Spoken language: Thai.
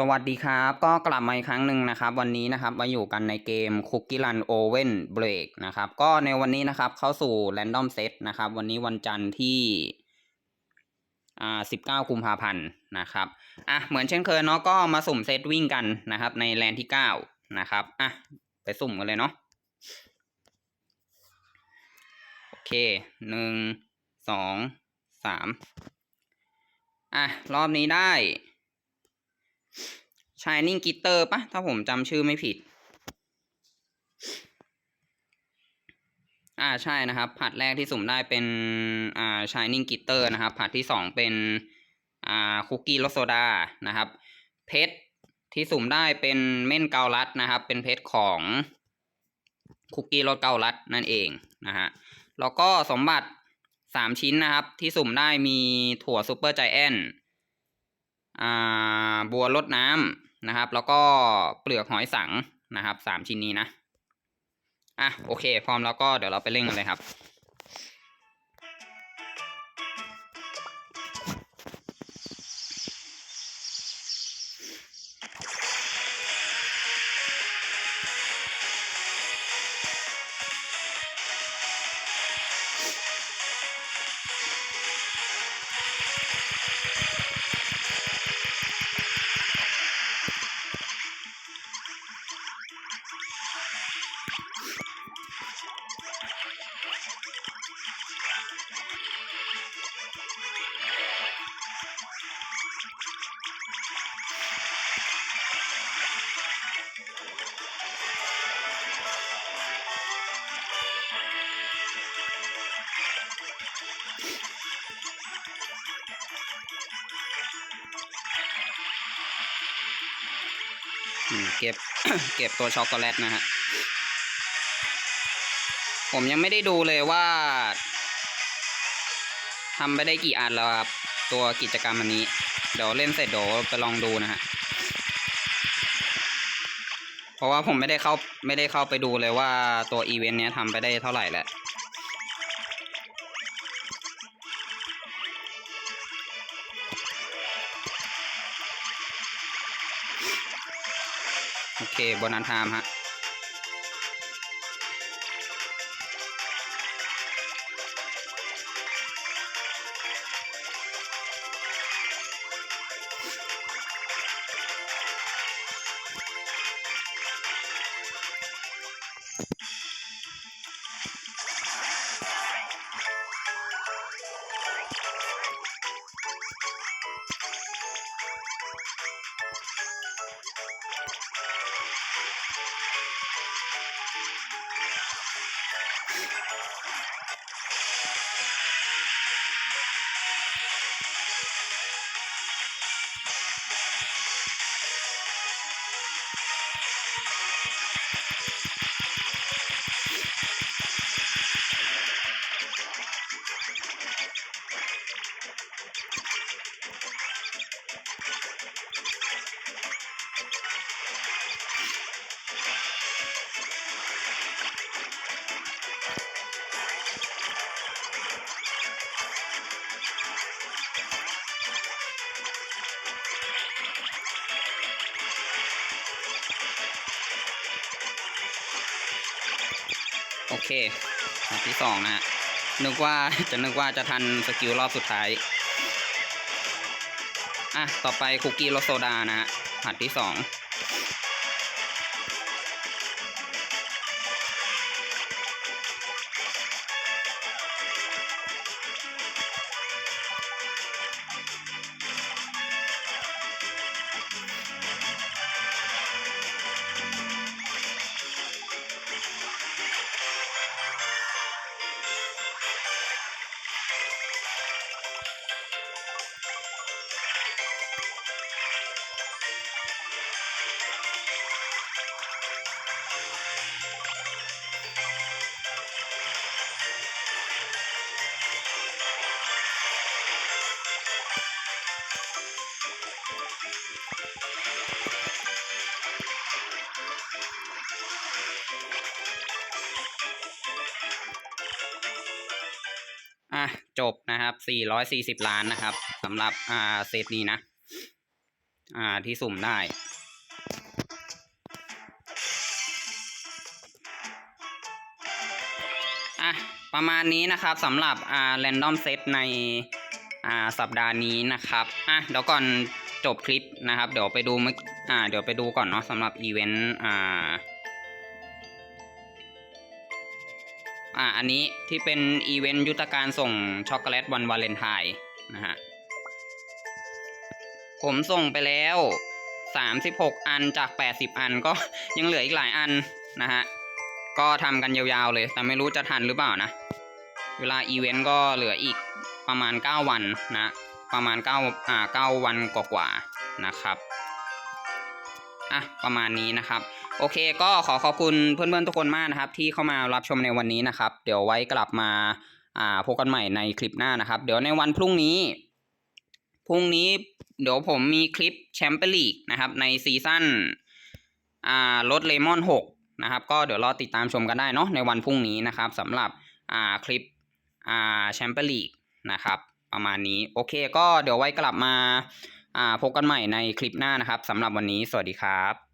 สวัสดีครับ ก็กลับมาอีกครั้งหนึ่งนะครับ วันนี้นะครับมาอยู่กันในเกม Cookie Run Oven Break นะครับก็ในวันนี้นะครับเข้าสู่ Random Set นะครับ วันนี้วันจันทร์ที่อ่า19กุมภาพันธ์นะครับอะเหมือนเช่นเคยเนาะก็มาสุ่มเซตวิ่งกันนะครับ ในแลนที่9นะครับอะไปสุ่มกันเลยเนาะโอเคหนึ่งสองสามอะรอบนี้ได้ Shining Glitter ปะถ้าผมจำชื่อไม่ผิด อ่าใช่นะครับ ผัดแรกที่สุ่มได้เป็นอ่า Shining Glitter นะครับ ผัดที่สองเป็นอ่าคุกกี้รสโซดานะครับ เพชรที่สุ่มได้เป็นเม่นเกาลัดนะครับ เป็นเพชรของคุกกี้รสเกาลัดนั่นเองนะฮะแล้วก็สมบัติสามชิ้นนะครับ ที่สุ่มได้มีถั่วซูเปอร์ใจแอนอ่า บัวลดน้ำนะครับ แล้วก็เปลือกหอยสังนะครับสามชิ้นนี้นะอะโอเค พร้อมแล้วก็เดี๋ยวเราไปเล่นกันเลยครับ เก็บเก็บตัวช็อกโกแลตนะฮะ ผมยังไม่ได้ดูเลยว่าทำไปได้กี่อันแล้วครับ ตัวกิจกรรมอันนี้ เดี๋ยวเล่นเสร็จเดี๋ยวไปลองดูนะฮะ เพราะว่าผมไม่ได้เข้าไม่ได้เข้าไปดูเลยว่าตัวอีเวนต์เนี้ยทำไปได้เท่าไหร่แหละ เคโบนันทามฮะ โอเคอันที่สองนะฮะนึกว่าจะนึกว่าจะทันสกิลรอบสุดท้าย อะ ต่อไปคุกกี้รสโซดานะฮะผัดที่สอง อะจบนะครับ440ล้านนะครับสำหรับอ่าเซตนี้นะ อ่าที่สุ่มได้อะประมาณนี้นะครับสำหรับอ่า random set ในอ่าสัปดาห์นี้นะครับอะเดี๋ยวก่อนจบคลิปนะครับ เดี๋ยวไปดูเมื่ออ่าเดี๋ยวไปดูก่อนเนาะสำหรับอีเวนต์อ่า อ่าอันนี้ที่เป็นอีเวนต์ยุทธการส่งช็อกโกแลตวันวาเลนไทน์นะฮะผมส่งไปแล้ว36อันจาก80อันก็ยังเหลืออีกหลายอันนะฮะก็ทำกันยาวๆเลย แต่ไม่รู้จะทันหรือเปล่านะ เวลาอีเวนต์ก็เหลืออีกประมาณ9วันนะ ประมาณ9อ่า9วันกว่าๆนะครับ อะประมาณนี้นะครับ โอเคก็ขอขอบคุณเพื่อนๆทุกคนมากนะครับ ที่เข้ามารับชมในวันนี้นะครับ เดี๋ยวไว้กลับมาอ่าพบกันใหม่ในคลิปหน้านะครับ เดี๋ยวในวันพรุ่งนี้พรุ่งนี้เดี๋ยวผมมีคลิปแชมเปี้ยนลีกนะครับ ในซีซั่นอ่ารถเลมอน6นะครับ ก็เดี๋ยวรอติดตามชมกันได้เนาะในวันพรุ่งนี้นะครับสำหรับอ่าคลิปอ่าแชมเปี้ยนลีกนะครับ ประมาณนี้โอเคก็เดี๋ยวไว้กลับมาอ่า พบกันใหม่ในคลิปหน้านะครับสำหรับวันนี้สวัสดีครับ